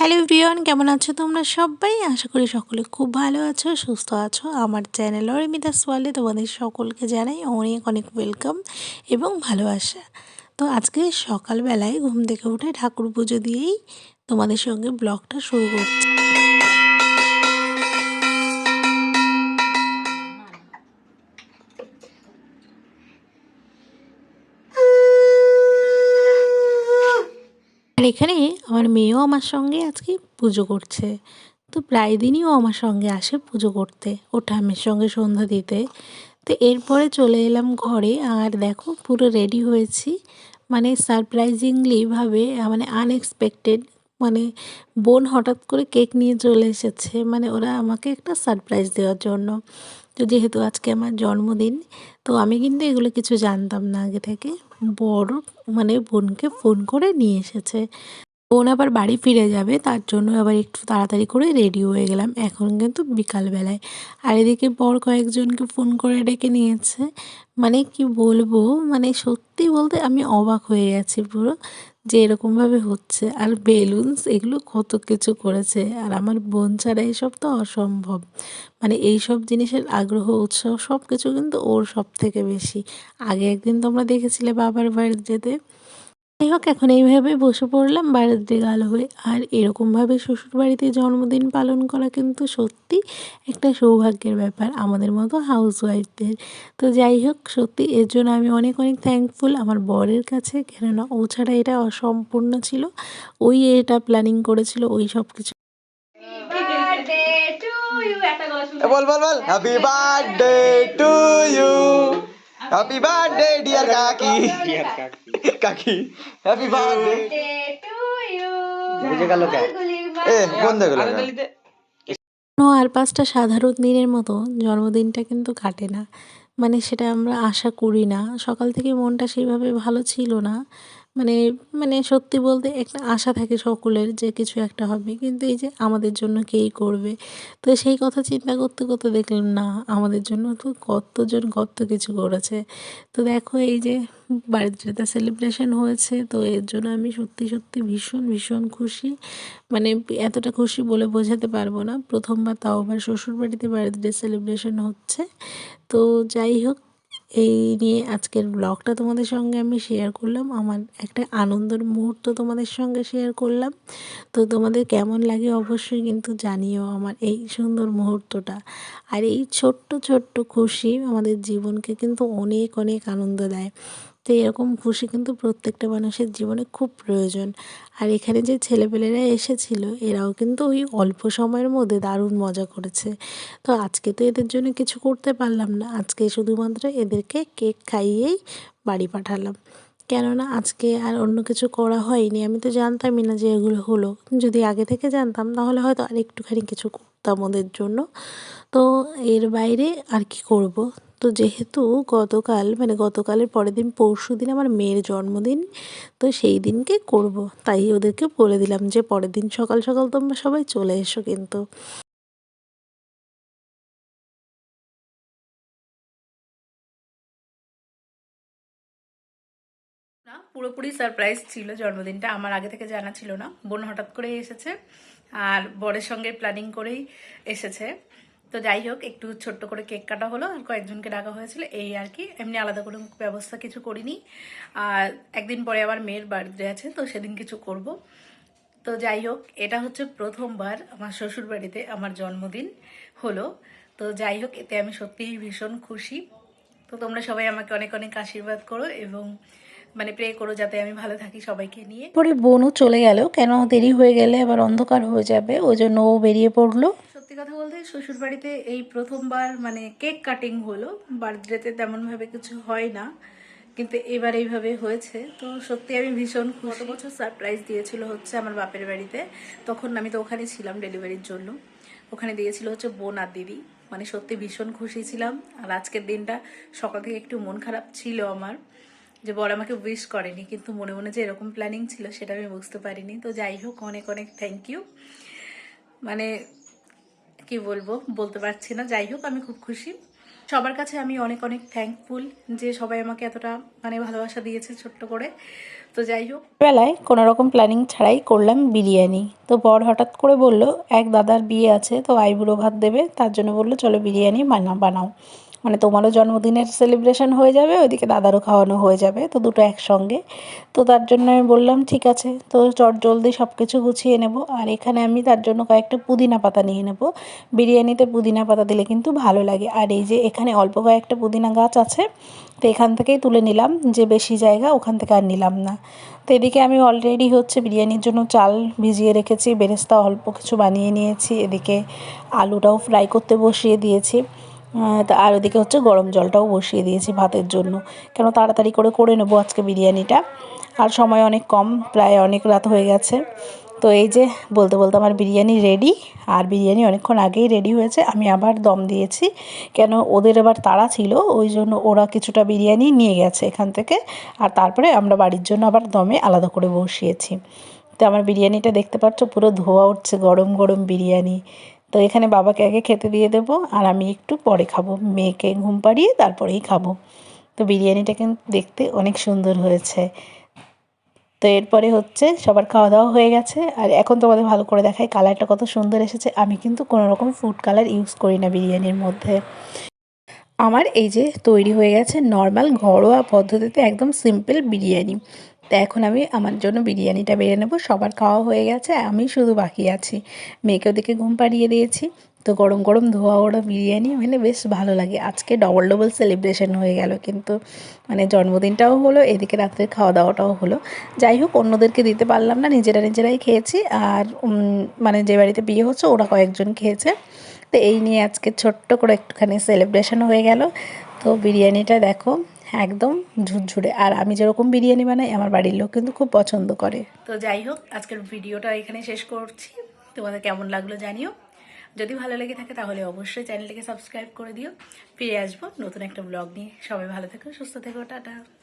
Hello everyone, কেমন আছো তোমরা সবাই? আশা করি সকলে খুব ভালো আছো, সুস্থ আছো। আমার চ্যানেল অরিমিতা সোয়ালে তোমাদের সকলকে জানাই অনেক অনেক ওয়েলকাম এবং ভালোবাসা। তো আজকে সকালবেলায় ঘুম থেকে উঠে ঠাকুর পুজো দিয়েই তোমাদের সঙ্গে ব্লগটা শুরু করছি। আর এখানে আমার মেয়েও আমার সঙ্গে আজকে পুজো করছে। তো প্রায় দিনই ও আমার সঙ্গে আসে পুজো করতে ও ঠাম্মির সঙ্গে সন্ধ্যা দিতে। তো এরপরে চলে এলাম ঘরে, আর দেখো পুরো রেডি হয়েছি। মানে সারপ্রাইজিংলিভাবে মানে আনএক্সপেক্টেড মানে বোন হঠাৎ করে কেক নিয়ে চলে এসেছে। মানে ওরা আমাকে একটা সারপ্রাইজ দেওয়ার জন্য। তো যেহেতু আজকে আমার জন্মদিন, তো আমি কিন্তু এগুলো কিছু জানতাম না আগে থেকে। বড় মানে বোনকে ফোন করে নিয়ে এসেছে। বোন আবার বাড়ি ফিরে যাবে, তার জন্য আবার একটু তাড়াতাড়ি করে রেডি হয়ে গেলাম। এখন কিন্তু বিকালবেলায়। আর এদিকে বর কয়েকজনকে ফোন করে ডেকে নিয়েছে। মানে কি বলব মানে সত্যি বলতে আমি অবাক হয়ে গেছি পুরো। যে এরকমভাবে হচ্ছে, আর বেলুনস এগুলো কত কিছু করেছে, আর আমার বোন ছাড়া এইসব তো অসম্ভব। মানে এই সব জিনিসের আগ্রহ, উৎসাহ সব কিছু কিন্তু ওর সব থেকে বেশি। আগে একদিন তোমরা দেখেছিলে বাবার বাড়িতে যাই হোক এখন এইভাবে বসে পড়লাম বাড়িতে গাল হয়ে। আর এরকমভাবে শ্বশুর বাড়িতে জন্মদিন পালন করা কিন্তু সত্যি একটা সৌভাগ্যের ব্যাপার আমাদের মতো হাউস ওয়াইফদের তো যাই হোক সত্যি এর জন্য আমি অনেক অনেক থ্যাঙ্কফুল আমার বরের কাছে কেননা ও ছাড়া এটা অসম্পূর্ণ ছিল। ওই এটা প্ল্যানিং করেছিল ওই সব কিছু বল বল বল। Happy birthday to you happy birthday dear কাকি কাকি হ্যাপি বার্থডে বুঝে গেল কে এ বন্ধ গেল কোনো আর পাঁচটা সাধারণ দিনের মতো জন্মদিনটা কিন্তু কাটে না। মানে সেটা আমরা আশা করি না। সকাল থেকে মনটা সেইভাবে ভালো ছিল না। মানে মানে সত্যি বলতে একটা আশা থাকে সকলের যে কিছু একটা হবে। কিন্তু এই যে আমাদের জন্য কেই করবে? তো সেই কথা চিন্তা করতে করতে দেখলাম, না, আমাদের জন্য তো কতজন কত কিছু করেছে। তো দেখো, এই যে বার্থডেটা সেলিব্রেশন হয়েছে, তো এর জন্য আমি সত্যি সত্যি ভীষণ ভীষণ খুশি। মানে এতটা খুশি বলে বোঝাতে পারব না। প্রথমবার তাও আবার শ্বশুরবাড়িতে বার্থডে সেলিব্রেশন হচ্ছে। তো যাই হোক এই নিয়ে আজকের ব্লগটা তোমাদের সঙ্গে আমি শেয়ার করলাম। আমার একটা আনন্দের মুহূর্ত তোমাদের সঙ্গে শেয়ার করলাম। তো তোমাদের কেমন লাগে অবশ্যই কিন্তু জানিও আমার এই সুন্দর মুহূর্তটা। আর এই ছোট্ট ছোট্ট খুশি আমাদের জীবনকে কিন্তু অনেক অনেক আনন্দ দেয়। তো এরকম খুশি কিন্তু প্রত্যেকটা মানুষের জীবনে খুব প্রয়োজন। আর এখানে যে ছেলেপেলেরা এসেছিল, এরাও কিন্তু ওই অল্প সময়ের মধ্যে দারুণ মজা করেছে। তো আজকে তো এদের জন্য কিছু করতে পারলাম না। আজকে শুধুমাত্র এদেরকে কেক খাইয়েই বাড়ি পাঠালাম। কেননা আজকে আর অন্য কিছু করা হয়নি। আমি তো জানতামই না যে এগুলো হলো। যদি আগে থেকে জানতাম, তাহলে হয়তো আর একটুখানি কিছু করতাম ওদের জন্য। তো এর বাইরে আর কি করব? তো যেহেতু গতকাল মানে গতকালের পরের দিন পরশু দিন আমার মেয়ের জন্মদিন, তো সেই দিনকে করব। তাই ওদেরকে বলে দিলাম যে পরের দিন সকাল সকাল তোমরা সবাই চলে এসো কিন্তু। না, পুরোপুরি সারপ্রাইজ ছিল জন্মদিনটা, আমার আগে থেকে জানা ছিল না। বোন হঠাৎ করে এসেছে, আর বরের সঙ্গে প্ল্যানিং করেই এসেছে। তো যাই হোক, একটু ছোট্ট করে কেক কাটা হলো। আর কয়েকজনকে ডাকা হয়েছিল, এই আর কি। এমনি আলাদা করে ব্যবস্থা কিছু করিনি। আর একদিন পরে আমার মেয়ের বার্থডে আছে, তো সেদিন কিছু করব। তো যাই হোক, এটা হচ্ছে প্রথমবার আমার শ্বশুর বাড়িতে আমার জন্মদিন হলো। তো যাই হোক, এতে আমি সত্যিই ভীষণ খুশি। তো তোমরা সবাই আমাকে অনেক অনেক আশীর্বাদ করো এবং মানে প্রে করো যাতে আমি ভালো থাকি সবাইকে নিয়ে। পরে বোনও চলে গেল। কেন দেরি হয়ে গেলে আবার অন্ধকার হয়ে যাবে, ওই জন্য ও বেরিয়ে পড়ল। কথা বলতে শ্বশুর বাড়িতে এই প্রথমবার মানে কেক কাটিং হলো। বার্থডেতে তেমনভাবে কিছু হয় না, কিন্তু এবার এইভাবে হয়েছে। তো সত্যি আমি ভীষণ গত বছর সারপ্রাইজ দিয়েছিল হচ্ছে আমার বাপের বাড়িতে। তখন আমি তো ওখানে ছিলাম ডেলিভারির জন্য। ওখানে দিয়েছিল হচ্ছে বোন আর দিদি। মানে সত্যি ভীষণ খুশি ছিলাম। আর আজকের দিনটা সকাল থেকে একটু মন খারাপ ছিল আমার, যে বর আমাকে উইশ করেনি, কিন্তু মনে মনে যে এরকম প্ল্যানিং ছিল সেটা আমি বুঝতে পারিনি। তো যাই হোক, অনেক অনেক থ্যাংক ইউ মানে কি বলব, বলতে পারছি না। যাই হোক, আমি খুব খুশি। সবার কাছে আমি অনেক অনেক থ্যাঙ্কফুল যে সবাই আমাকে এতটা মানে ভালোবাসা দিয়েছে ছোট্ট করে। তো যাই হোক। বেলায় কোনো রকম প্ল্যানিং ছাড়াই করলাম বিরিয়ানি। তো বর হঠাৎ করে বলল, এক দাদার বিয়ে আছে, তো আইবুড়ো ভাত দেবে। তার জন্য বলল, চলো বিরিয়ানি বানা, বানাও। মানে তোমারও জন্মদিনের সেলিব্রেশন হয়ে যাবে, ওইদিকে দাদারও খাওয়ানো হয়ে যাবে, তো দুটো একসঙ্গে। তো তার জন্য আমি বললাম, ঠিক আছে, তো চট জলদি সব কিছু গুছিয়ে নেব। আর এখানে আমি তার জন্য কয়েকটা পুদিনা পাতা নিয়ে নেব। বিরিয়ানিতে পুদিনা পাতা দিলে কিন্তু ভালো লাগে। আর এই যে এখানে অল্প কয়েকটা পুদিনা গাছ আছে, তো এখান থেকেই তুলে নিলাম, যে বেশি জায়গা ওখান থেকে আর নিলাম না। তো এদিকে আমি অলরেডি হচ্ছে বিরিয়ানির জন্য চাল ভিজিয়ে রেখেছি, বেরেস্তা অল্প কিছু বানিয়ে নিয়েছি। এদিকে আলুটাও ফ্রাই করতে বসিয়ে দিয়েছি। আর ওদিকে হচ্ছে গরম জলটাও বসিয়ে দিয়েছি ভাতের জন্য। কেন তাড়াতাড়ি করে করে নেব আজকে বিরিয়ানিটা। আর সময় অনেক কম, প্রায় অনেক রাত হয়ে গেছে। তো এই যে বলতে বলতে আমার বিরিয়ানি রেডি আর বিরিয়ানি অনেকক্ষণ আগেই রেডি হয়েছে। আমি আবার দম দিয়েছি। কেন ওদের এবার তাড়া ছিল, ওই জন্য ওরা কিছুটা বিরিয়ানি নিয়ে গেছে এখান থেকে। আর তারপরে আমরা বাড়ির জন্য আবার দমে আলাদা করে বসিয়েছি। তো আমার বিরিয়ানিটা দেখতে পাচ্ছ, পুরো ধোয়া উঠছে, গরম গরম বিরিয়ানি। তো এখানে বাবাকে আগে খেতে দিয়ে দেবো আর আমি একটু পরে খাব। মেয়েকে ঘুম পাড়িয়ে তারপরেই খাব। তো বিরিয়ানিটা কিন্তু দেখতে অনেক সুন্দর হয়েছে। তো এরপরে হচ্ছে সবার খাওয়া দাওয়া হয়ে গেছে। আর এখন তোমাদের ভালো করে দেখাই কালারটা কত সুন্দর এসেছে। আমি কিন্তু কোনো রকম ফুড কালার ইউজ করি না বিরিয়ানির মধ্যে। আমার এই যে তৈরি হয়ে গেছে নর্মাল ঘরোয়া পদ্ধতিতে একদম সিম্পল বিরিয়ানি। তো এখন আমি আমার জন্য বিরিয়ানিটা বেড়ে নেব। সবার খাওয়া হয়ে গেছে, আমি শুধু বাকি আছি। মেয়েকে ওদিকে ঘুম পাড়িয়ে দিয়েছি। তো গরম গরম ধোয়া ওড়া বিরিয়ানি মানে বেশ ভালো লাগে। আজকে ডবল ডবল সেলিব্রেশন হয়ে গেল কিন্তু মানে জন্মদিনটাও হলো, এদিকে রাত্রের খাওয়া দাওয়াটাও হলো। যাই হোক, অন্যদেরকে দিতে পারলাম না, নিজেরা নিজেরাই খেয়েছি। আর মানে যে বাড়িতে বিয়ে হচ্ছে, ওরা কয়েকজন খেয়েছে। তো এই নিয়ে আজকে ছোট্ট করে একটুখানি সেলিব্রেশন হয়ে গেল। তো বিরিয়ানিটা দেখো একদম ঝুরঝুরে। আর আমি যেরকম বিরিয়ানি বানাই, আমার বাড়ির লোক কিন্তু খুব পছন্দ করে। তো যাই হোক, আজকের ভিডিওটা এখানে শেষ করছি। তোমাদের কেমন লাগল জানিও। যদি ভালো লেগে থাকে তাহলে অবশ্যই চ্যানেলটিকে সাবস্ক্রাইব করে দিও। ফিরে আসব নতুন একটা ব্লগ নিয়ে। সবাই ভালো থেকো, সুস্থ থেকো, টাটা।